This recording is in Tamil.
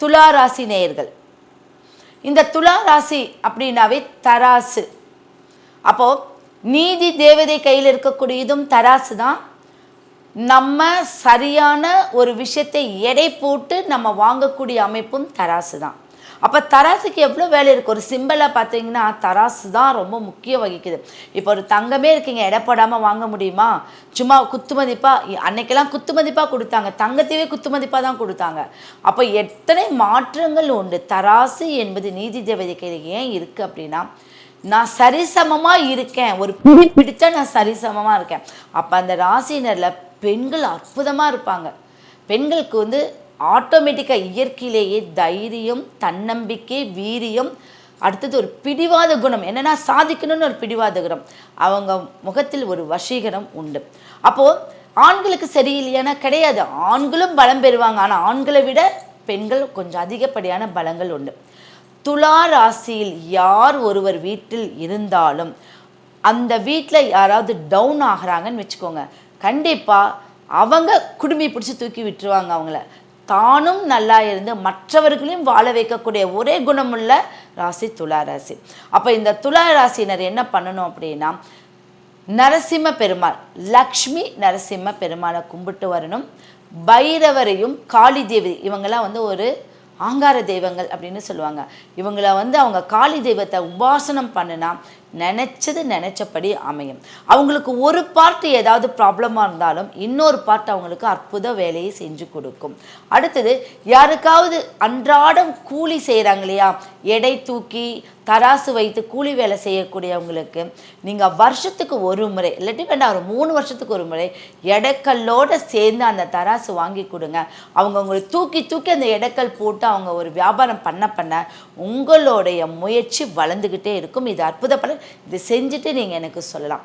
துலா ராசி நேயர்கள். இந்த துலா ராசி அப்படின்னாவே தராசு. அப்போ நீதி தேவதை கையில் இருக்கக்கூடியதும் தராசு தான். நம்ம சரியான ஒரு விஷயத்தை எடை போட்டு நம்ம வாங்கக்கூடிய அமைப்பும் தராசு தான். அப்போ தராசுக்கு எவ்வளோ வேலை இருக்குது ஒரு சிம்பிளாக பார்த்தீங்கன்னா தராசு தான் ரொம்ப முக்கியம் வகிக்குது. இப்போ ஒரு தங்கமே இருக்கீங்க எடை வாங்க முடியுமா? சும்மா குத்துமதிப்பாக அன்னைக்கெல்லாம் குத்துமதிப்பாக கொடுத்தாங்க. தங்கத்தையே குத்துமதிப்பாக தான் கொடுத்தாங்க. அப்போ எத்தனை மாற்றங்கள் உண்டு? தராசு என்பது நீதி தேவதைக்கு ஏன் இருக்குது அப்படின்னா நான் சரிசமமாக இருக்கேன். ஒரு பிடி பிடிச்சா நான் சரிசமமாக இருக்கேன். அப்போ அந்த ராசினரில் பெண்கள் அற்புதமாக இருப்பாங்க. பெண்களுக்கு வந்து ஆட்டோமேட்டிக்காக இயற்கையிலேயே தைரியம் தன்னம்பிக்கை வீரியம். அடுத்தது ஒரு பிடிவாத குணம். என்னென்னா சாதிக்கணும்னு ஒரு பிடிவாத குணம். அவங்க முகத்தில் ஒரு வசீகரம் உண்டு. அப்போது ஆண்களுக்கு சரியில்லையானா கிடையாது. ஆண்களும் பலம் பெறுவாங்க. ஆனால் ஆண்களை விட பெண்கள் கொஞ்சம் அதிகப்படியான பலங்கள் உண்டு. துலா ராசியில் யார் ஒருவர் வீட்டில் இருந்தாலும் அந்த வீட்டில் யாராவது டவுன் ஆகிறாங்கன்னு வச்சுக்கோங்க. கண்டிப்பாக அவங்க குடும்பி பிடிச்சி தூக்கி விட்டுருவாங்க அவங்கள. தானும் நல்லா இருந்து மற்றவர்களையும் வாழ வைக்கக்கூடிய ஒரே குணமுள்ள ராசி துலா ராசி. அப்போ இந்த துலா ராசினர் என்ன பண்ணணும் அப்படின்னா நரசிம்ம பெருமாள் லக்ஷ்மி நரசிம்ம பெருமாளை கும்பிட்டு வரணும். பைரவரையும் காளி தேவி இவங்கெல்லாம் வந்து ஒரு ஆங்கார தெய்வங்கள் அப்படின்னு சொல்லுவாங்க. இவங்கள வந்து அவங்க காளி தெய்வத்தை உபாசனம் பண்ணுனா நினச்சது நினச்சபடி அமையும். அவங்களுக்கு ஒரு பார்ட் ஏதாவது ப்ராப்ளமாக இருந்தாலும் இன்னொரு பார்ட் அவங்களுக்கு அற்புத வேலையை செஞ்சு கொடுக்கும். அடுத்தது யாருக்காவது அன்றாடம் கூலி செய்கிறாங்க இல்லையா? எடை தூக்கி தராசு வைத்து கூலி வேலை செய்யக்கூடியவங்களுக்கு நீங்கள் வருஷத்துக்கு ஒரு முறை இல்லாட்டி வேண்டாம் ஒரு மூணு வருஷத்துக்கு ஒரு முறை எடைக்கல்லோடு சேர்ந்து அந்த தராசு வாங்கி கொடுங்க. அவங்க உங்களை தூக்கி தூக்கி அந்த எடைக்கல் போட்டு அவங்க ஒரு வியாபாரம் பண்ண பண்ண உங்களுடைய முயற்சி வளர்ந்துக்கிட்டே இருக்கும். இது அற்புத பலன். இது செஞ்சுட்டு நீங்கள் எனக்கு சொல்லலாம்.